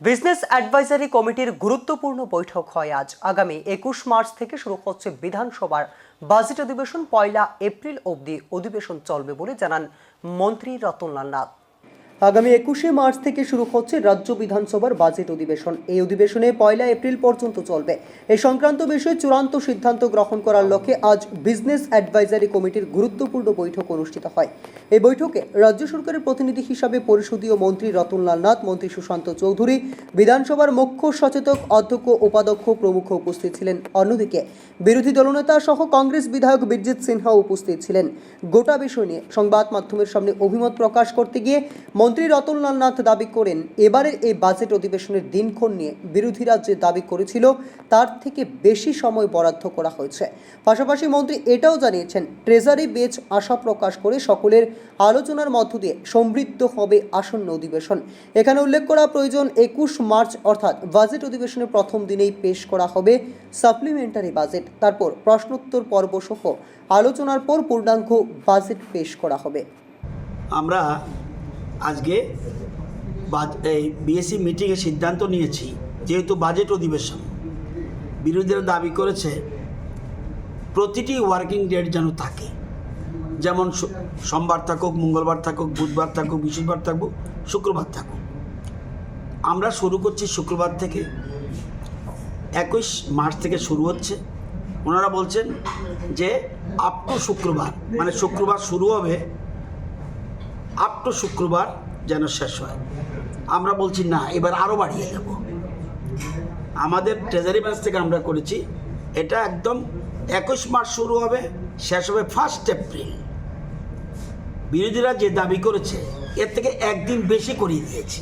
Business advisory কমিটির গুরুত্বপূর্ণ বৈঠক হয় আজ। আগামী একুশ মার্চ থেকে শুরু হচ্ছে বিধানসভার বাজেট অধিবেশন। পয়লা এপ্রিল অবধি অধিবেশন চলবে বলে জানান মন্ত্রী রতনলাল নাথ। আগামী একুশে মার্চ থেকে শুরু হচ্ছে রাজ্য বিধানসভার বাজেট অধিবেশন। এই অধিবেশনে পয়লা এপ্রিল পর্যন্ত চলবে। এই সংক্রান্ত বিষয়ে চূড়ান্ত সিদ্ধান্ত গ্রহণ করার লক্ষ্যে আজ বিজনেস অ্যাডভাইজারি কমিটির গুরুত্বপূর্ণ বৈঠক অনুষ্ঠিত হয়। এই বৈঠকে রাজ্য সরকারের প্রতিনিধি হিসাবে পরিষদীয় মন্ত্রী রতনলাল নাথ, মন্ত্রী সুশান্ত চৌধুরী, বিধানসভার মুখ্য সচেতক অধ্যক্ষ, উপাধ্যক্ষ প্রমুখ উপস্থিত ছিলেন। অন্যদিকে বিরোধী দলনেতা সহ কংগ্রেস বিধায়ক বীরজিৎ সিনহা উপস্থিত ছিলেন। গোটা বিষয় নিয়ে সংবাদ মাধ্যমের সামনে অভিমত প্রকাশ করতে গিয়ে মন্ত্রী রতনলাল নাথ দাবি করেন, এবারের এই বাজেট অধিবেশনের দিনক্ষণ নিয়ে বিরোধীরা যে দাবি করেছিল, তার থেকে বেশি সময় বরাদ্দ করা হয়েছে। পাশাপাশি মন্ত্রী এটাও জানিয়েছেন, ট্রেজারি বেচ আশা প্রকাশ করে সকলের আলোচনার মধ্য দিয়ে সমৃদ্ধ হবে আসন্ন অধিবেশন। এখানে উল্লেখ করা প্রয়োজন, একুশ মার্চ অর্থাৎ বাজেট অধিবেশনের প্রথম দিনেই পেশ করা হবে সাপ্লিমেন্টারি বাজেট। তারপর প্রশ্নোত্তর পর্ব সহ আলোচনার পর পূর্ণাঙ্গ বাজেট পেশ করা হবে। আমরা আজকে এই বিএসসি মিটিংয়ে সিদ্ধান্ত নিয়েছি, যেহেতু বাজেট অধিবেশন। বিরোধীরা দাবি করেছে, প্রতিটি ওয়ার্কিং ডেট যেন থাকে। যেমন সোমবার থাকুক, মঙ্গলবার থাকুক, বুধবার থাকুক, বৃহস্পতিবার থাকুক, শুক্রবার থাকুক। আমরা শুরু করছি শুক্রবার থেকে। একুশ মার্চ থেকে শুরু হচ্ছে। ওনারা বলছেন যে আপ টু শুক্রবার মানে শুক্রবার শুরু হবে আপ টু শুক্রবার যেন শেষ হয়। আমরা বলছি, না, এবার আরও বাড়িয়ে দেব। আমাদের ট্রেজারি ব্যাংক থেকে আমরা করেছি। এটা একদম একুশ মার্চ শুরু হবে, শেষ হবে ফার্স্ট এপ্রিল বিরোধীরা যে দাবি করেছে, এর থেকে একদিন বেশি করিয়ে দিয়েছি।